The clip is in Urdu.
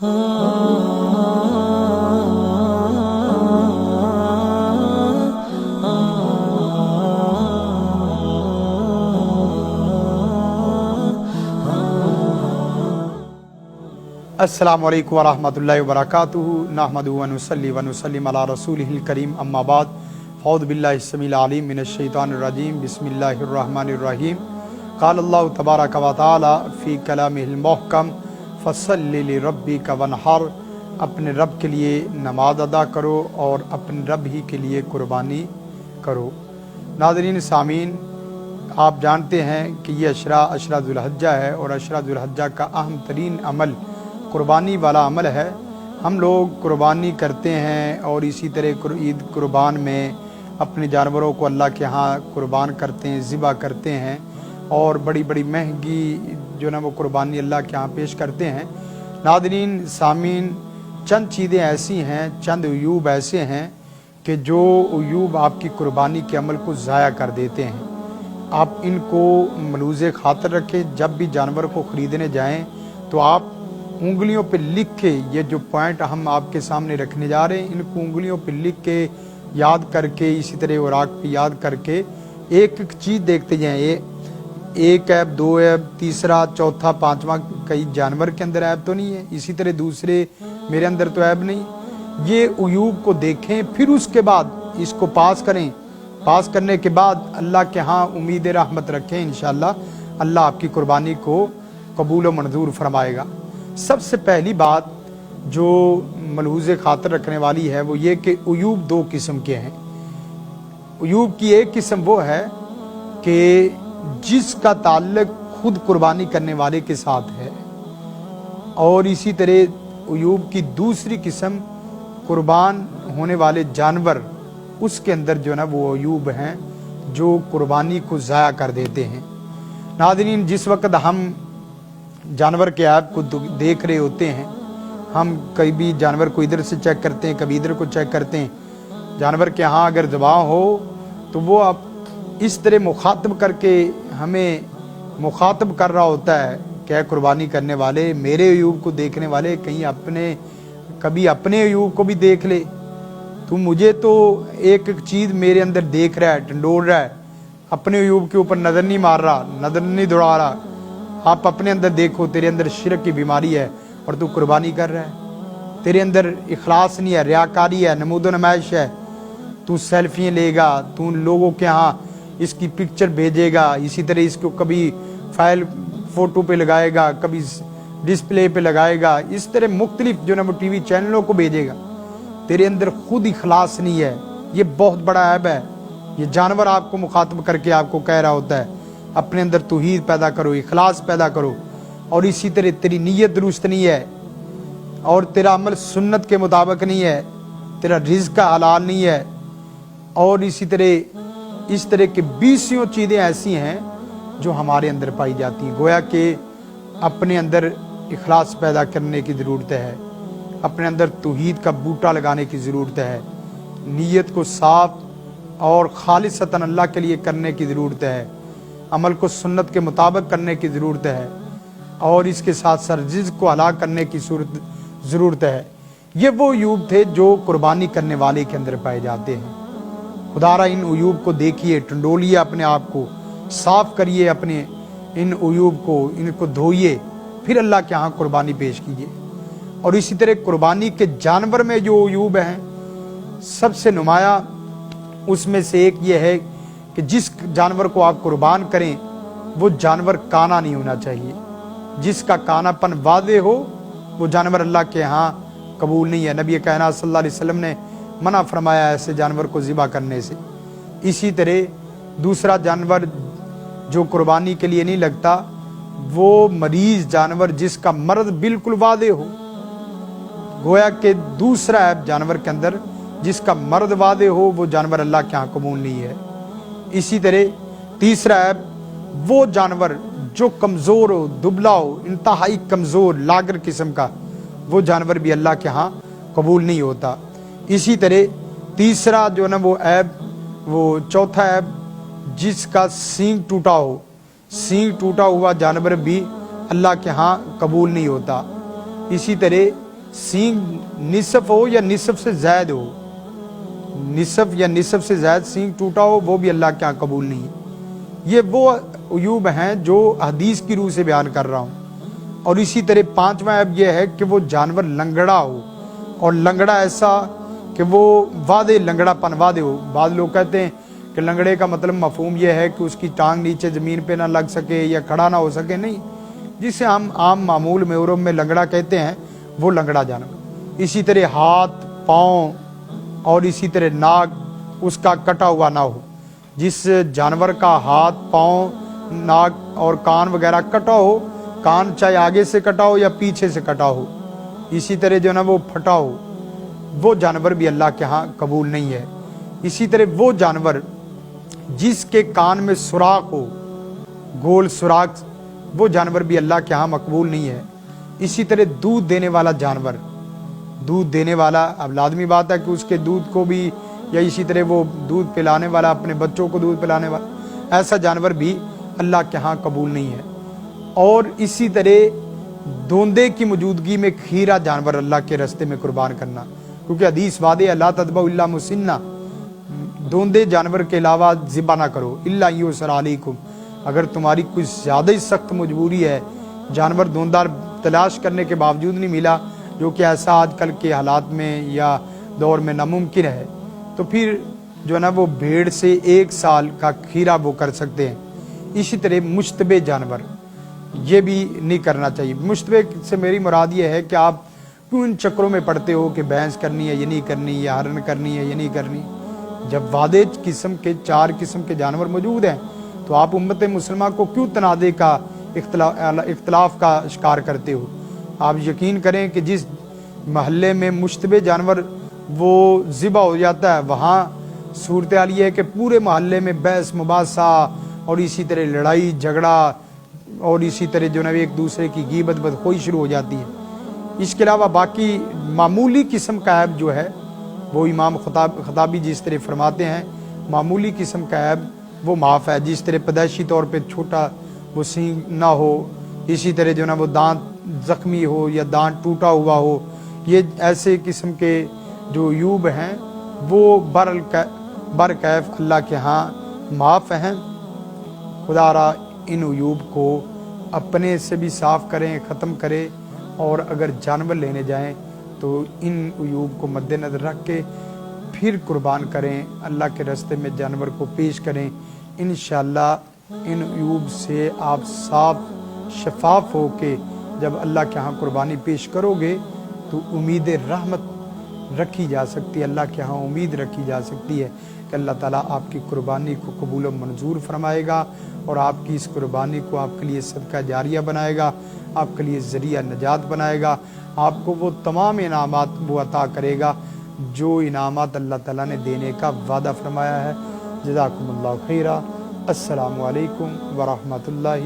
السلام علیکم ورحمۃ اللہ وبرکاتہ نحمد ونسلی ونسلم علی رسول الکریم، اما بعد فعوذ باللہ السمیع العلیم من الشیطان الرجیم، بسم اللہ الرحمن الرحیم۔ قال اللہ تبارک و تعالی فی کلام المحکم فصل ربی کا ونحر اپنے رب کے لیے نماز ادا کرو اور اپنے رب ہی کے لیے قربانی کرو۔ ناظرین سامعین، آپ جانتے ہیں کہ یہ اشرا اشرا ذوالحجہ ہے اور اشرا ذوالحجہ کا اہم ترین عمل، قربانی والا عمل ہے۔ ہم لوگ قربانی کرتے ہیں اور اسی طرح عید قربان میں اپنے جانوروں کو اللہ کے ہاں قربان کرتے ہیں، ذبح کرتے ہیں اور بڑی بڑی مہنگی جو نا وہ قربانی اللہ کے ہاں پیش کرتے ہیں۔ ناظرین، سامعین، چند چیزیں ایسی ہیں، چند عیوب ایسے ہیں کہ جو عیوب آپ کی قربانی کے عمل کو ضائع کر دیتے ہیں۔ آپ ان کو ملوز خاطر رکھیں، جب بھی جانور کو خریدنے جائیں تو آپ انگلیوں پہ لکھ کے یہ جو پوائنٹ ہم آپ کے سامنے رکھنے جا رہے ہیں، ان کو انگلیوں پہ لکھ کے یاد کر کے، اسی طرح اوراق پہ یاد کر کے ایک ایک چیز دیکھتے جائیں۔ یہ ایک ایپ، دو ایپ، تیسرا، چوتھا، پانچواں، کئی جانور کے اندر ایپ تو نہیں ہے، اسی طرح دوسرے میرے اندر تو ایپ نہیں۔ یہ عیوب کو دیکھیں، پھر اس کے بعد اس کو پاس کریں۔ پاس کرنے کے بعد اللہ کے ہاں امید رحمت رکھیں انشاءاللہ۔ اللہ آپ کی قربانی کو قبول و منظور فرمائے گا۔ سب سے پہلی بات جو ملحوظ خاطر رکھنے والی ہے وہ یہ کہ عیوب دو قسم کے ہیں۔ عیوب کی ایک قسم وہ ہے کہ جس کا تعلق خود قربانی کرنے والے کے ساتھ ہے، اور اسی طرح عیوب کی دوسری قسم قربان ہونے والے جانور، اس کے اندر جو نا وہ عیوب ہیں، جو قربانی کو ضائع کر دیتے ہیں۔ ناظرین، جس وقت ہم جانور کے ایپ کو دیکھ رہے ہوتے ہیں، ہم کبھی جانور کو ادھر سے چیک کرتے ہیں، کبھی ادھر کو چیک کرتے ہیں۔ جانور کے ہاں اگر دبا ہو، تو وہ آپ اس طرح مخاطب کر کے ہمیں مخاطب کر رہا ہوتا ہے کہ قربانی کرنے والے، میرے عیوب کو دیکھنے والے، کہیں اپنے، کبھی اپنے عیوب کو بھی دیکھ لے۔ تو مجھے تو ایک ایک چیز میرے اندر دیکھ رہا ہے ٹنڈول رہا ہے۔ اپنے عیوب کے اوپر نظر نہیں مار رہا، نظر نہیں دوڑا رہا۔ آپ اپنے اندر دیکھو، تیرے اندر شرک کی بیماری ہے اور تو قربانی کر رہا ہے۔ تیرے اندر اخلاص نہیں ہے ریاکاری ہے، نمود و نمائش ہے۔ تو سیلفیاں لے گا، تو لوگوں کے ہاں اس کی پکچر بھیجے گا، اسی طرح اس کو کبھی فائل فوٹو پہ لگائے گا، کبھی ڈسپلے پہ لگائے گا۔ اس طرح مختلف جو نا وہ ٹی وی چینلوں کو بھیجے گا۔ تیرے اندر خود اخلاص نہیں ہے۔ یہ بہت بڑا عیب ہے۔ یہ جانور آپ کو مخاطب کر کے آپ کو کہہ رہا ہوتا ہے۔ اپنے اندر توحید پیدا کرو، اخلاص پیدا کرو۔ اور اسی طرح تیری نیت درست نہیں ہے۔ اور تیرا عمل سنت کے مطابق نہیں ہے۔ تیرا رزق کا حلال نہیں ہے۔ اور اسی طرح اس طرح کے بیسیوں چیزیں ایسی ہیں جو ہمارے اندر پائی جاتی ہیں۔ گویا کہ اپنے اندر اخلاص پیدا کرنے کی ضرورت ہے، اپنے اندر توحید کا بوٹا لگانے کی ضرورت ہے، نیت کو صاف اور خالصتاً اللہ کے لیے کرنے کی ضرورت ہے، عمل کو سنت کے مطابق کرنے کی ضرورت ہے اور اس کے ساتھ سر رزق کو ہلاک کرنے کی صورت ضرورت ہے۔ یہ وہ عیوب تھے جو قربانی کرنے والے کے اندر پائے جاتے ہیں۔ خدارہ ان عیوب کو دیکھیے، ٹنڈولیے اپنے آپ کو، صاف کریے اپنے، ان عیوب کو، ان کو دھوئیے، پھر اللہ کے ہاں قربانی پیش کیجیے۔ اور اسی طرح قربانی کے جانور میں جو عیوب ہیں، سب سے نمایاں، اس میں سے ایک یہ ہے کہ جس جانور کو آپ قربان کریں، وہ جانور کانا نہیں ہونا چاہیے۔ جس کا کانا پن واضح ہو، وہ جانور اللہ کے ہاں قبول نہیں ہے۔ نبی کہنا صلی اللہ علیہ وسلم نے منع فرمایا ایسے جانور کو ذبح کرنے سے۔ اسی طرح دوسرا جانور جو قربانی کے لیے نہیں لگتا، وہ مریض جانور جس کا مرض بالکل واضح ہو۔ گویا کہ دوسرا ایپ جانور کے اندر جس کا مرد واضح ہو، وہ جانور اللہ کے ہاں قبول نہیں ہے۔ اسی طرح تیسرا ایپ وہ جانور جو کمزور ہو، دبلا ہو، انتہائی کمزور، لاگر قسم کا، وہ جانور بھی اللہ کے ہاں قبول نہیں ہوتا۔ اسی طرح تیسرا جو نا وہ ایپ، وہ چوتھا ایپ جس کا سینگ ٹوٹا ہو۔ سینگ ٹوٹا ہوا جانور بھی اللہ کے ہاں قبول نہیں ہوتا۔ اسی طرح سینگ نصف ہو یا نصف سے زائد ہو۔ نصف یا نصف سے زائد سینگ ٹوٹا ہو، وہ بھی اللہ کے ہاں قبول نہیں۔ یہ وہ عیوب ہیں جو حدیث کی روح سے بیان کر رہا ہوں۔ اور اسی طرح پانچواں عیب یہ ہے کہ وہ جانور لنگڑا ہو۔ اور لنگڑا ایسا کہ وہ وعدے لنگڑا پن وعدے ہو۔ بعض لوگ کہتے ہیں کہ لنگڑے کا مطلب مفہوم یہ ہے کہ اس کی ٹانگ نیچے زمین پہ نہ لگ سکے یا کھڑا نہ ہو سکے، نہیں۔ جسے ہم عام معمول میں عرب میں لنگڑا کہتے ہیں، وہ لنگڑا جانور اسی طرح ہاتھ، پاؤں اور اسی طرح ناک اس کا کٹا ہوا نہ ہو۔ جس جانور کا ہاتھ، پاؤں، ناک اور کان وغیرہ کٹا ہو، کان چاہے آگے سے کٹا ہو یا پیچھے سے کٹا ہو، اسی طرح جو ہے نا وہ پھٹا ہو۔ وہ جانور بھی اللہ کے ہاں قبول نہیں ہے۔ اسی طرح وہ جانور جس کے کان میں سوراخ ہو، گول سوراخ، وہ جانور بھی اللہ کے ہاں مقبول نہیں ہے۔ اسی طرح دودھ دینے والا جانور، دودھ دینے والا، اب لازمی بات ہے کہ اس کے دودھ کو بھی، یا اسی طرح وہ دودھ پلانے والا، اپنے بچوں کو دودھ پلانے والا، ایسا جانور بھی اللہ کے ہاں قبول نہیں ہے۔ اور اسی طرح دوندے کی موجودگی میں کھیرا جانور اللہ کے رستے میں قربان کرنا۔ کیونکہ حدیث وعدے اللہ تدبہ اللہ مسنہ دوندے جانور کے علاوہ ذبح نہ کرو۔ اللہ یو علیکم۔ اگر تمہاری کچھ زیادہ ہی سخت مجبوری ہے، جانور دوندار تلاش کرنے کے باوجود نہیں ملا، جو کہ ایسا آج کل کے حالات میں یا دور میں ناممکن ہے، تو پھر جو ہے نا، وہ بھیڑ سے ایک سال کا کھیرا وہ کر سکتے ہیں۔ اسی طرح مشتبہ جانور، یہ بھی نہیں کرنا چاہیے۔ مشتبہ سے میری مراد یہ ہے کہ آپ کیوں ان چکروں میں پڑھتے ہو کہ بحث کرنی ہے، یہ نہیں کرنی یا ہرن کرنی ہے، یہ نہیں کرنی؟ جب وعدے قسم کے، چار قسم کے جانور موجود ہیں، تو آپ امت مسلمہ کو کیوں تنازع کا اختلاف کا شکار کرتے ہو؟ آپ یقین کریں کہ جس محلے میں مشتبہ جانور وہ ذبح ہو جاتا ہے، وہاں صورتحال یہ ہے کہ پورے محلے میں بحث، مباحثہ اور اسی طرح لڑائی، جھگڑا اور اسی طرح جو ہے ایک دوسرے کی غیبت بدخوئی شروع ہو جاتی ہے۔ اس کے علاوہ باقی معمولی قسم کا عیب جو ہے، وہ امام خطاب خطابی جس طرح فرماتے ہیں، معمولی قسم کا عیب وہ معاف ہے۔ جس طرح پیدائشی طور پہ چھوٹا وہ سینگ نہ ہو، اسی طرح جو ہے نا وہ دانت زخمی ہو یا دانت ٹوٹا ہوا ہو، یہ ایسے قسم کے جو یوب ہیں، وہ بر برکیف اللہ کے ہاں معاف ہیں۔ خدا را ان عیوب کو اپنے سے بھی صاف کریں، ختم کرے اور اگر جانور لینے جائیں تو ان عیوب کو مد نظر رکھ کے پھر قربان کریں، اللہ کے رستے میں جانور کو پیش کریں۔ انشاءاللہ ان عیوب سے آپ صاف شفاف ہو کے جب اللہ کے ہاں قربانی پیش کرو گے تو امید رحمت رکھی جا سکتی ہے، اللہ کے ہاں امید رکھی جا سکتی ہے۔ کہ اللہ تعالیٰ آپ کی قربانی کو قبول و منظور فرمائے گا اور آپ کی اس قربانی کو آپ کے لیے صدقہ جاریہ بنائے گا، آپ کے لیے ذریعہ نجات بنائے گا، آپ کو وہ تمام انعامات وہ عطا کرے گا جو انعامات اللہ تعالیٰ نے دینے کا وعدہ فرمایا ہے۔ جزاکم اللہ خیرہ السلام علیکم ورحمۃ اللہ